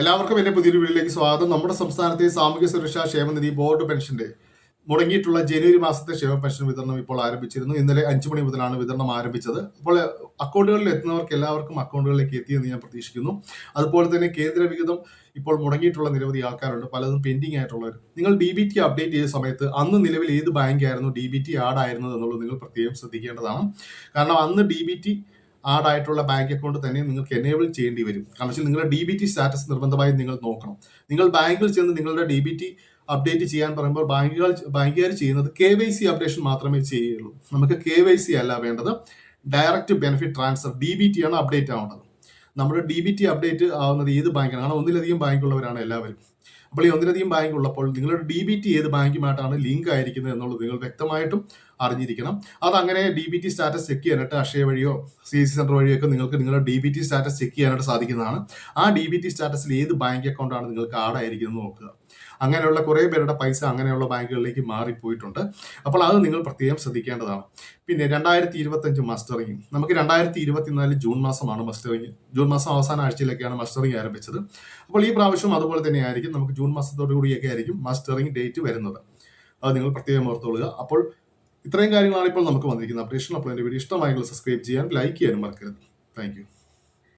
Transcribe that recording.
എല്ലാവർക്കും എന്റെ പുതിയൊരു വീഡിയോയിലേക്ക് സ്വാഗതം. നമ്മുടെ സംസ്ഥാനത്തെ സാമൂഹ്യ സുരക്ഷാ ക്ഷേമനിധി ബോർഡ് പെൻഷന്റെ മുടങ്ങിയിട്ടുള്ള ജനുവരി മാസത്തെ ക്ഷേമ പെൻഷൻ വിതരണം ഇപ്പോൾ ആരംഭിച്ചിരുന്നു. ഇന്നലെ അഞ്ചു മണി മുതലാണ് വിതരണം ആരംഭിച്ചത്. അപ്പോൾ അക്കൗണ്ടുകളിൽ എത്തുന്നവർക്ക് എല്ലാവർക്കും അക്കൗണ്ടുകളിലേക്ക് എത്തിയെന്ന് ഞാൻ പ്രതീക്ഷിക്കുന്നു. അതുപോലെ തന്നെ കേന്ദ്ര വിഹിതം ഇപ്പോൾ മുടങ്ങിയിട്ടുള്ള നിരവധി ആൾക്കാരുണ്ട്. പലതും പെൻഡിങ് ആയിട്ടുള്ളവർ. നിങ്ങൾ ഡി ബി ടി അപ്ഡേറ്റ് ചെയ്ത സമയത്ത് അന്ന് നിലവിൽ ഏത് ബാങ്ക് ആയിരുന്നു? ഡി ബി ടി ആഡ് ആയിരുന്നത് എന്നുള്ളത് നിങ്ങൾ പ്രത്യേകം ശ്രദ്ധിക്കേണ്ടതാണ്. കാരണം അന്ന് ഡി ബി ടി ആഡ് ആയിട്ടുള്ള ബാങ്ക് അക്കൗണ്ട് തന്നെ നിങ്ങൾക്ക് എനേബിൾ ചെയ്യേണ്ടി വരും. കാരണം വെച്ചാൽ നിങ്ങളുടെ ഡി ബി ടി സ്റ്റാറ്റസ് നിർബന്ധമായി നിങ്ങൾ നോക്കണം. നിങ്ങൾ ബാങ്കിൽ ചെന്ന് നിങ്ങളുടെ ഡി ബി ടി അപ്ഡേറ്റ് ചെയ്യാൻ പറയുമ്പോൾ ബാങ്കുകൾ ബാങ്കുകാർ ചെയ്യുന്നത് കെ വൈ സി അപ്ഡേഷൻ മാത്രമേ ചെയ്യുള്ളൂ. നമുക്ക് കെ വൈ സി അല്ല വേണ്ടത്. Direct benefit transfer D B T ആണ് അപ്ഡേറ്റ് ആവേണ്ടത് നമ്മുടെ ഡി ബി ടി അപ്ഡേറ്റ് ആവുന്നത് ഏത് ബാങ്കിനാണ് ഒന്നിലധികം ബാങ്കുള്ളവരാണ് എല്ലാവരും. അപ്പോൾ ഈ ഒന്നിലധികം ബാങ്ക് ഉള്ളപ്പോൾ നിങ്ങളുടെ ഡി ബി ടി ഏത് ബാങ്കുമായിട്ടാണ് ലിങ്ക് ആയിരിക്കുന്നത് എന്നുള്ളത് നിങ്ങൾ വ്യക്തമായിട്ടും അറിഞ്ഞിരിക്കണം. അതങ്ങനെ D B T status check ചെയ്യാനായിട്ട് അക്ഷയ വഴിയോ സി സി സെന്റർ വഴിയോ ഒക്കെ നിങ്ങൾക്ക് നിങ്ങളുടെ D B T status check ചെയ്യാനായിട്ട് സാധിക്കുന്നതാണ്. ആ ഡി ബി ടി സ്റ്റാറ്റസിൽ ഏത് ബാങ്ക് അക്കൗണ്ടാണ് നിങ്ങൾക്ക് ആഡ് ആയിരിക്കുന്നത് നോക്കുക. അങ്ങനെയുള്ള കുറേ പേരുടെ പൈസ അങ്ങനെയുള്ള ബാങ്കുകളിലേക്ക് മാറിപ്പോയിട്ടുണ്ട്. അപ്പോൾ അത് നിങ്ങൾ പ്രത്യേകം ശ്രദ്ധിക്കേണ്ടതാണ്. പിന്നെ രണ്ടായിരത്തി ഇരുപത്തഞ്ച് മസ്റ്ററിങ് നമുക്ക് രണ്ടായിരത്തി ഇരുപത്തിനാല് ജൂൺ മാസമാണ് മസ്റ്ററിങ് ജൂൺ മാസം അവസാന ആഴ്ചയിലൊക്കെയാണ് മസ്റ്ററിങ് ആരംഭിച്ചത്. അപ്പോൾ ഈ പ്രാവശ്യം അതുപോലെ തന്നെ ആയിരിക്കും. നമുക്ക് ജൂൺ മാസത്തോടു കൂടിയൊക്കെ ആയിരിക്കും മാസ്റ്ററിംഗ് ഡേറ്റ് വരുന്നത്. അത് നിങ്ങൾ പ്രത്യേകം ഓർത്തോളുക. അപ്പോൾ ഇത്രയും കാര്യങ്ങളാണ് ഇപ്പോൾ നമുക്ക് വന്നിരിക്കുന്നത്. അപ്ഡേഷൻ അപ്പോൾ എന്റെ വീഡിയോ ഇഷ്ടമായെങ്കിൽ സബ്സ്ക്രൈബ് ചെയ്യാൻ ലൈക്ക് ചെയ്യാനും മറക്കരുത്. താങ്ക്